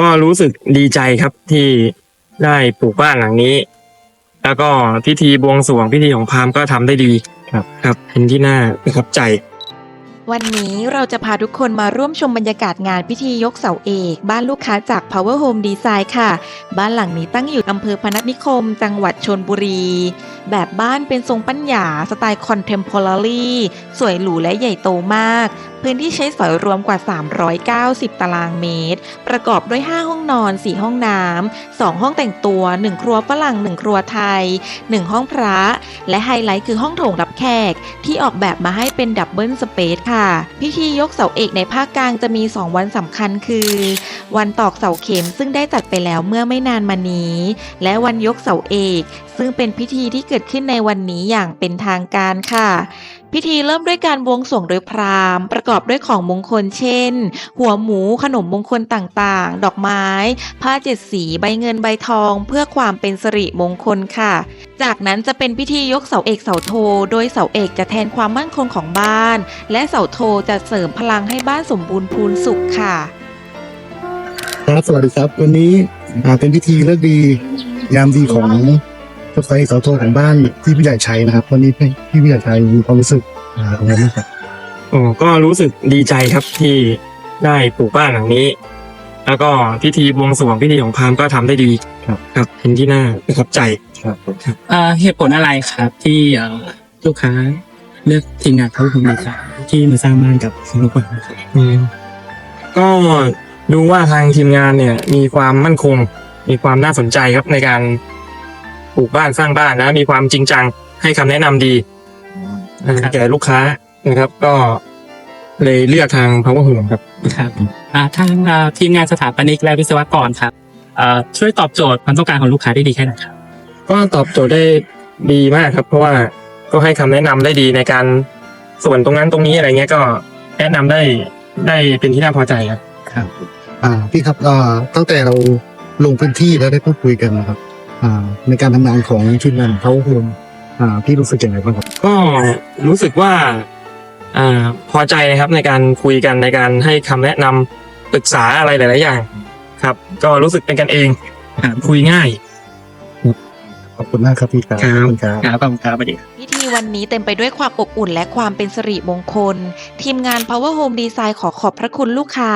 ก็รู้สึกดีใจครับที่ได้ปลูกบ้านหลังนี้ แล้วก็พิธีบวงสรวงพิธีของพราหมณ์ก็ทำได้ดีครับ ครับเป็นที่น่าประทับใจ วันนี้เราจะพาทุกคนมาร่วมชมบรรยากาศงานพิธียกเสาเอก บ้านลูกค้าจาก Power Home Design ค่ะ บ้านหลังนี้ตั้งอยู่อำเภอพนัสนิคม จังหวัดชนบุรี แบบบ้านเป็นทรงปัญญาสไตล์ Contemporary สวยหรูและใหญ่โตมาก พื้นที่ใช้สอยรวมกว่า 390 ตารางเมตร ประกอบด้วย 5 ห้องนอน 4 ห้องน้ำ 2 ห้องแต่งตัว 1 ครัวฝรั่ง 1 ครัวไทย 1 ห้องพระ และไฮไลท์คือห้องโถงรับแขก ที่ออกแบบมาให้เป็นดับเบิลสเปซค่ะ พิธียกเสาเอกในภาคกลางจะมี 2 วันสำคัญคือ วันตอกเสาเข็มซึ่งได้จัดไปแล้วเมื่อไม่นานมานี้ และวันยกเสาเอก ซึ่งเป็นพิธีที่เกิดขึ้นในวันนี้อย่างเป็นทางการค่ะพิธีเริ่มด้วยการบวงสรวงโดยพราหมณ์ ประกอบด้วยของมงคลเช่น หัวหมูขนมมงคลต่างๆ ดอกไม้ ผ้าเจ็ดสีใบเงินใบทอง เพื่อความเป็นสิริมงคลค่ะ จากนั้นจะเป็นพิธียกเสาเอกเสาโท โดยเสาเอกจะแทนความมั่นคงของบ้าน และเสาโทจะเสริมพลังให้บ้านสมบูรณ์พูนสุขค่ะ ครับสวัสดีครับ วันนี้อ่าเป็นพิธีเลิกดียามดีของรถไฟเสาโทของบ้านที่พี่ใหญ่ชัยนะครับ วันนี้พี่พี่ใหญ่ชัยมีความรู้สึกอ่าตรงนั้นนะครับโอ้ก็รู้สึกดีใจครับที่ได้ปลูกบ้านหลังนี้ แล้วก็พิธีบวงสรวงพิธีของพราหมณ์ก็ทำได้ดีครับครับเป็นที่น่าประทับใจครับอ่าเหตุผลอะไรครับที่เอ่อลูกค้าเลือกทีมงานเขาคุณดีครับที่มาสร้างบ้านกับลูกค้าครับอืมก็ ดูว่าทางทีมงานเนี่ย มีความมั่นคง มีความน่าสนใจครับในการปลูกบ้านสร้างบ้านนะมีความจริงจังให้คำแนะนำดีอ่าแก่ลูกค้านะครับ ก็เลยเลือกทาง Power Home ครับ ครับอ่าทางอ่าทีมงานสถาปนิกและวิศวกรครับอ่าช่วยตอบโจทย์ความต้องการของลูกค้าได้ดีแค่ไหนครับ ก็ตอบโจทย์ได้ดีมากครับ เพราะว่าก็ให้คำแนะนำได้ดีในการส่วนตรงนั้นตรงนี้อะไรเงี้ยก็แนะนำได้ได้เป็นที่น่าพอใจครับ อ่าพี่ครับอ่าตั้งแต่เราลงพื้นที่แล้วได้พูดคุยกันนะครับ อ่า ในการทำงานของทีมงานเขาโฮมอ่าพี่รู้สึกยังไงบ้างครับ ก็รู้สึกว่าอ่าพอใจนะครับในการคุยกันในการให้คำแนะนำปรึกษาอะไรหลาย ๆ อย่าง ครับ ก็รู้สึกเป็นกันเองครับคุยง่าย ขอบคุณมากครับพี่ครับครับขอบคุณครับครับขอบคุณครับสวัสดีครับพิธีวันนี้เต็มไปด้วยความอบอุ่นและความเป็นสิริมงคล ทีมงาน Power Home Design ขอขอบพระคุณลูกค้า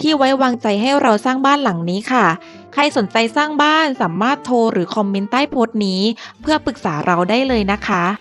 ที่ไว้วางใจให้เราสร้างบ้านหลังนี้ค่ะ ใครสนใจสร้างบ้านสามารถโทรหรือคอมเมนต์ใต้โพสต์นี้ เพื่อปรึกษาเราได้เลยนะคะ